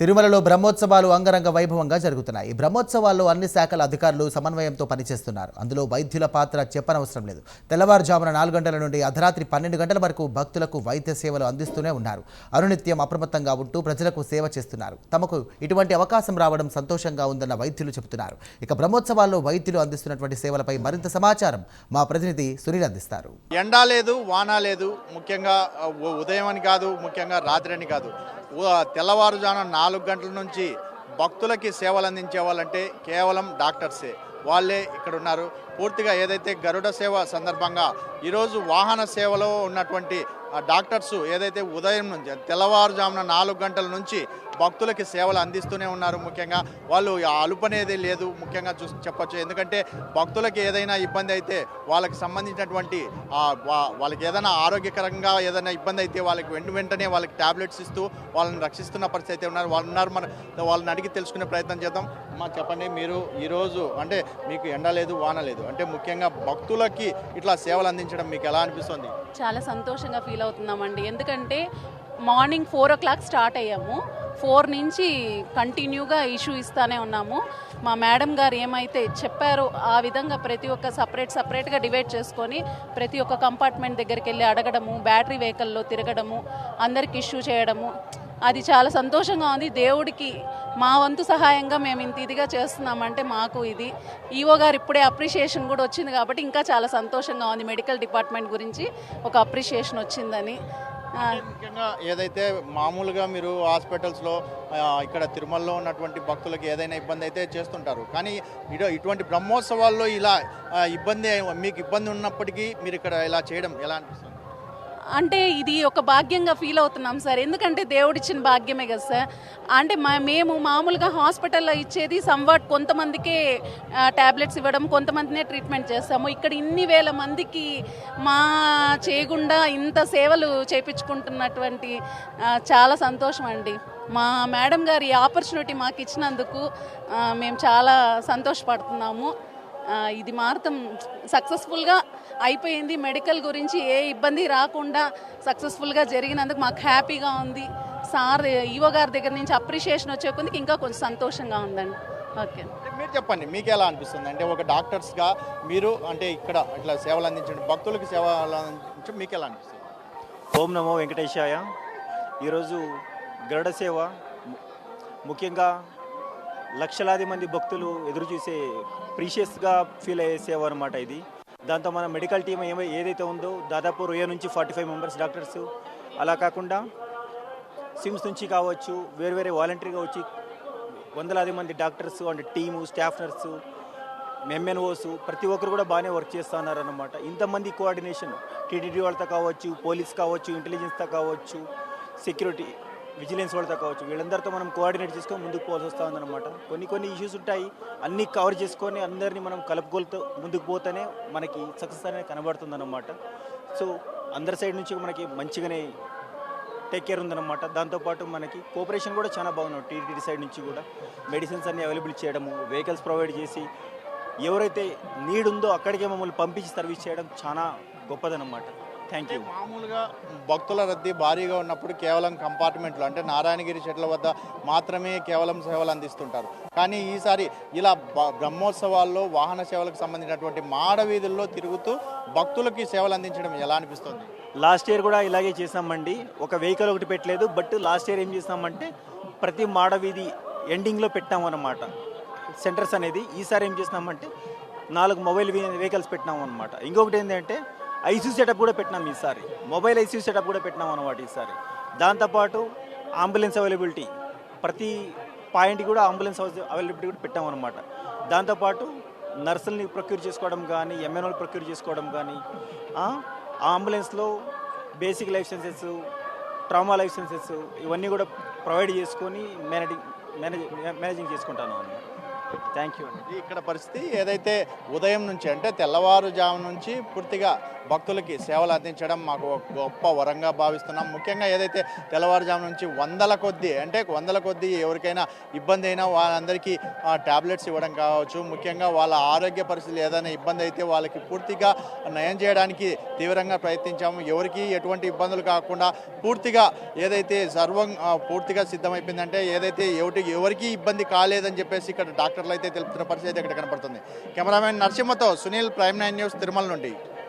తిరుమలలో బ్రహ్మోత్సవాలు అంగరంగ వైభవంగా జరుగుతున్నాయి. ఈ బ్రహ్మోత్సవాల్లో అన్ని శాఖల అధికారులు సమన్వయంతో పనిచేస్తున్నారు. అందులో వైద్యుల పాత్ర చెప్పనవసరం లేదు. తెల్లవారుజామున నాలుగు గంటల నుండి అర్ధరాత్రి పన్నెండు గంటల వరకు భక్తులకు వైద్య సేవలు అందిస్తూనే ఉన్నారు. అనునిత్యం అప్రమత్తంగా ఉంటూ ప్రజలకు సేవ చేస్తున్నారు. తమకు ఇటువంటి అవకాశం రావడం సంతోషంగా ఉందన్న వైద్యులు చెబుతున్నారు. ఇక బ్రహ్మోత్సవాల్లో వైద్యులు అందిస్తున్నటువంటి సేవలపై మరింత సమాచారం మా ప్రతినిధి సునీల్ అందిస్తారు. ఎండ లేదు వాన లేదు ముఖ్యంగా ఉ- ఉదయం అని కాదు ముఖ్యంగా రాత్రి అని కాదు. ఉ- తెల్లవారుజామున నాలుగు గంటల నుంచి భక్తులకి సేవలు అందించే వాళ్ళంటే కేవలం డాక్టర్సే. వాళ్ళే ఇక్కడ ఉన్నారు. పూర్తిగా ఏదైతే గరుడ సేవ సందర్భంగా ఈరోజు వాహన సేవలో ఉన్నటువంటి డాక్టర్స్ ఏదైతే ఉదయం నుంచి తెల్లవారుజామున నాలుగు గంటల నుంచి భక్తులకి సేవలు అందిస్తూనే ఉన్నారు ముఖ్యంగా. వాళ్ళు అలుపనేది అలుపు అనేది లేదు ముఖ్యంగా చూ చెప్పచ్చు. ఎందుకంటే భక్తులకి ఏదైనా ఇబ్బంది అయితే వాళ్ళకి సంబంధించినటువంటి వాళ్ళకి ఏదైనా ఆరోగ్యకరంగా ఏదైనా ఇబ్బంది అయితే వాళ్ళకి వెంట వెంటనే వాళ్ళకి టాబ్లెట్స్ ఇస్తూ వాళ్ళని రక్షిస్తున్న పరిస్థితి అయితే ఉన్నారు. వాళ్ళు ఉన్నారు మన వాళ్ళని అడిగి తెలుసుకునే ప్రయత్నం చేద్దాం. మా చెప్పండి మీరు ఈరోజు అంటే మీకు ఎండ లేదు వాన లేదు. అంటే ముఖ్యంగా భక్తులకి ఇట్లా సేవలు అందించడం మీకు ఎలా అనిపిస్తుంది? చాలా సంతోషంగా ఫీల్ అవుతున్నామండి. ఎందుకంటే morning four o'clock start అయ్యాము. ఫోర్ నుంచి కంటిన్యూగా ఇష్యూ ఇస్తానే ఉన్నాము. మా మేడం గారు ఏమైతే చెప్పారో ఆ విధంగా ప్రతి ఒక్క సపరేట్ సపరేట్గా డివైడ్ చేసుకొని ప్రతి ఒక్క కంపార్ట్మెంట్ దగ్గరికి వెళ్ళి అడగడము బ్యాటరీ వెహికల్లో తిరగడము అందరికి ఇష్యూ చేయడము అది చాలా సంతోషంగా ఉంది. దేవుడికి మా వంతు సహాయంగా మేము ఇంత ఇదిగా చేస్తున్నామంటే మాకు ఇది. ఈఓ గారు ఇప్పుడే అప్రిషియేషన్ కూడా వచ్చింది కాబట్టి ఇంకా చాలా సంతోషంగా ఉంది. మెడికల్ డిపార్ట్మెంట్ గురించి ఒక అప్రిషియేషన్ వచ్చిందని. ముఖ్యంగా ఏదైతే మామూలుగా మీరు హాస్పిటల్స్లో ఇక్కడ తిరుమలలో ఉన్నటువంటి భక్తులకు ఏదైనా ఇబ్బంది అయితే చేస్తుంటారు. కానీ ఇటువంటి బ్రహ్మోత్సవాల్లో ఇలా ఇబ్బంది మీకు ఇబ్బంది ఉన్నప్పటికీ మీరు ఇక్కడ ఇలా చేయడం ఎలా అనిపిస్తుంది? అంటే ఇది ఒక భాగ్యంగా ఫీల్ అవుతున్నాం సార్. ఎందుకంటే దేవుడిచ్చిన భాగ్యమే కదా సార్. అంటే మా మేము మామూలుగా హాస్పిటల్లో ఇచ్చేది సంవాట్ కొంతమందికే ట్యాబ్లెట్స్ ఇవ్వడం కొంతమందినే ట్రీట్మెంట్ చేస్తాము. ఇక్కడ ఇన్ని వేల మందికి మా చేయకుండా ఇంత సేవలు చేపించుకుంటున్నటువంటి చాలా సంతోషం అండి. మా మేడం గారి ఈ ఆపర్చునిటీ మాకు ఇచ్చినందుకు మేము చాలా సంతోషపడుతున్నాము. ఇది మాత్రం సక్సెస్ఫుల్గా అయిపోయింది. మెడికల్ గురించి ఏ ఇబ్బంది రాకుండా సక్సెస్ఫుల్గా జరిగినందుకు మాకు హ్యాపీగా ఉంది. సార్ ఈవో గారి దగ్గర నుంచి అప్రిషియేషన్ వచ్చే కొద్దికి ఇంకా కొంచెం సంతోషంగా ఉందండి. ఓకే. అంటే మీరు చెప్పండి మీకు ఎలా అనిపిస్తుంది? అంటే ఒక డాక్టర్స్గా మీరు అంటే ఇక్కడ ఇట్లా సేవలు అందించండి భక్తులకి సేవలు అందించడం మీకు ఎలా అనిపిస్తుంది? ఓం నమో వెంకటేశాయ. ఈరోజు గరుడ సేవ ముఖ్యంగా లక్షలాది మంది భక్తులు ఎదురు చూసే ప్రీషియస్గా ఫీల్ అయ్యేసేవారు అనమాట ఇది. దాంతో మన మెడికల్ టీం ఏమై ఏదైతే ఉందో దాదాపు రొయ్య నుంచి ఫార్టీ ఫైవ్ మెంబర్స్ డాక్టర్స్. అలా కాకుండా సిమ్స్ నుంచి కావచ్చు వేరు వేరే వాలంటరీగా వచ్చి వందలాది మంది doctors and team staff nurse MNOs ప్రతి ఒక్కరు కూడా బాగానే వర్క్ చేస్తున్నారు అనమాట ఇంతమంది కోఆర్డినేషన్ టీటీడీ వాళ్ళతో కావచ్చు పోలీస్ కావచ్చు ఇంటెలిజెన్స్తో కావచ్చు సెక్యూరిటీ విజిలెన్స్ వాళ్ళతో కావచ్చు వీళ్ళందరితో మనం కోఆర్డినేట్ చేసుకొని ముందుకు పోవాల్సి వస్తూ ఉందన్నమాట కొన్ని కొన్ని ఇష్యూస్ ఉంటాయి అన్నీ కవర్ చేసుకొని అందరినీ మనం కలుపుకోలతో ముందుకు పోతేనే మనకి సక్సెస్ అనేది కనబడుతుందన్నమాట. సో అందరి సైడ్ నుంచి మనకి మంచిగానే టేక్ కేర్ ఉందన్నమాట. దాంతోపాటు మనకి కోఆపరేషన్ కూడా చాలా బాగున్నాం టీటీడీ సైడ్ నుంచి కూడా మెడిసిన్స్ అన్ని అవైలబుల్ చేయడము వెహికల్స్ ప్రొవైడ్ చేసి ఎవరైతే నీడ్ ఉందో అక్కడికే మమ్మల్ని పంపించి సర్వీస్ చేయడం చాలా గొప్పదన్నమాట. థ్యాంక్ యూ మామూలుగా భక్తుల రద్దీ భారీగా ఉన్నప్పుడు కేవలం కంపార్ట్మెంట్లో అంటే నారాయణగిరి చెట్ల వద్ద మాత్రమే కేవలం సేవలు అందిస్తుంటారు. కానీ ఈసారి ఇలా బ్రహ్మోత్సవాల్లో వాహన సేవలకు సంబంధించినటువంటి మాడ వీధుల్లో తిరుగుతూ భక్తులకి సేవలు అందించడం ఎలా అనిపిస్తుంది? లాస్ట్ ఇయర్ కూడా ఇలాగే చేసామండి ఒక వెహికల్ ఒకటి పెట్టలేదు బట్ లాస్ట్ ఇయర్ ఏం చేసామంటే ప్రతి మాడ వీధి ఎండింగ్లో పెట్టామన్నమాట. సెంటర్స్ అనేది ఈసారి ఏం చేసినామంటే నాలుగు మొబైల్ వెహికల్స్ పెట్టినాం అనమాట ఇంకొకటి ఏంటంటే ఐసీ సెటప్ కూడా పెట్టినాం ఈసారి. మొబైల్ ఐసీ సెటప్ కూడా పెట్టినాం అనమాట ఈసారి. దాంతోపాటు అంబులెన్స్ అవైలబిలిటీ. ప్రతి పాయింట్ కూడా అంబులెన్స్ అవైలబిలిటీ కూడా పెట్టాం అనమాట దాంతోపాటు నర్సుల్ని ప్రొక్యూర్ చేసుకోవడం కానీ ఎంఎన్ఓలు ప్రొక్యూర్ చేసుకోవడం కానీ ఆ అంబులెన్స్లో బేసిక్ లైసెన్సెస్ ట్రామా లైసెన్సెస్ ఇవన్నీ కూడా ప్రొవైడ్ చేసుకొని మేనేజింగ్ మేనేజ్ మేనేజింగ్ చేసుకుంటాను అన్నమాట. థ్యాంక్ యూ అండి ఇక్కడ పరిస్థితి. ఏదైతే ఉదయం నుంచి అంటే తెల్లవారుజాము నుంచి పూర్తిగా భక్తులకి సేవలు అందించడం మాకు గొప్ప వరంగా భావిస్తున్నాం. ముఖ్యంగా ఏదైతే తెల్లవారుజాము నుంచి వందల కొద్దీ అంటే వందల కొద్దీ ఎవరికైనా ఇబ్బంది అయినా వాళ్ళందరికీ టాబ్లెట్స్ ఇవ్వడం కావచ్చు. ముఖ్యంగా వాళ్ళ ఆరోగ్య పరిస్థితులు ఏదైనా ఇబ్బంది అయితే వాళ్ళకి పూర్తిగా నయం చేయడానికి తీవ్రంగా ప్రయత్నించాము. ఎవరికి ఎటువంటి ఇబ్బందులు కాకుండా పూర్తిగా ఏదైతే సర్వం పూర్తిగా సిద్ధమైపోయిందంటే ఏదైతే ఎవరికి ఎవరికి ఇబ్బంది కాలేదని చెప్పేసి ఇక్కడ డాక్టర్ డాక్టర్లు అయితే తెలుపుతున్న పరిస్థితి అయితే ఇక్కడ కనపడుతుంది. Cameraman నరసింహతో Sunil prime nine news Tirumala నుండి.